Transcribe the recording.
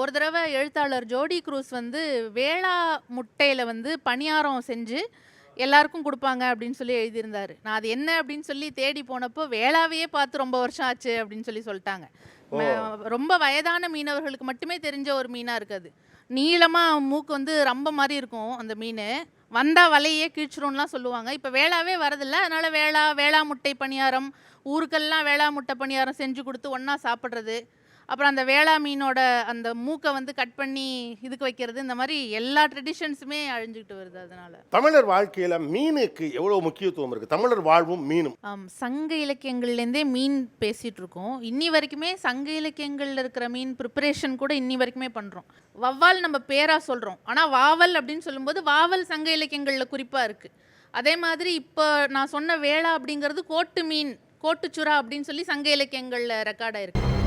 ஒரு தடவை எழுத்தாளர் ஜோடி குரூஸ் வந்து வேளா முட்டையில் வந்து பணியாரம் செஞ்சு எல்லாருக்கும் கொடுப்பாங்க அப்படின்னு சொல்லி எழுதியிருந்தாரு. நான் அது என்ன அப்படின்னு சொல்லி தேடி போனப்போ வேளாவையே பார்த்து ரொம்ப வருஷம் ஆச்சு அப்படின்னு சொல்லி சொல்லிட்டாங்க. ரொம்ப வயதான மீனவர்களுக்கு மட்டுமே தெரிஞ்ச ஒரு மீனாக இருக்குது நீளமாக மூக்கு வந்து ரொம்ப மாதிரி இருக்கும் அந்த மீன். வந்தால் வலையே கீழ்ச்சிரும்லாம் சொல்லுவாங்க. இப்போ வேளாவே வரதில்ல. அதனால் வேளா வேளா முட்டை பணியாரம் ஊருக்கெல்லாம் வேளா முட்டை பணியாரம் செஞ்சு கொடுத்து ஒன்றா சாப்பிட்றது. அப்புறம் அந்த வேளா மீனோட அந்த மூக்கை வந்து கட் பண்ணி இதுக்கு வைக்கிறது இந்த மாதிரி எல்லா ட்ரெடிஷன்ஸுமே அழிஞ்சுக்கிட்டு வருது அதனால. தமிழர் வாழ்க்கையில மீனுக்கு எவ்வளவு முக்கியத்துவம் இருக்கு? தமிழர் வாழ்வும் மீனும். ஆம், சங்க இலக்கியங்கள்லேருந்தே மீன் பேசிட்டு இருக்கோம் இன்னி வரைக்குமே சங்க இலக்கியங்கள்ல இருக்கிற மீன் ப்ரிப்பரேஷன் கூட இன்னி வரைக்குமே பண்றோம். வவ்வால் நம்ம பேரா சொல்றோம். ஆனா வாவல் அப்படின்னு சொல்லும்போது வாவல் சங்க இலக்கியங்கள்ல குறிப்பா இருக்கு. அதே மாதிரி இப்போ நான் சொன்ன வேளா அப்படிங்கிறது கோட்டு மீன் கோட்டுச்சுறா அப்படின்னு சொல்லி சங்க இலக்கியங்கள்ல ரெக்கார்ட் ஆயிருக்கு.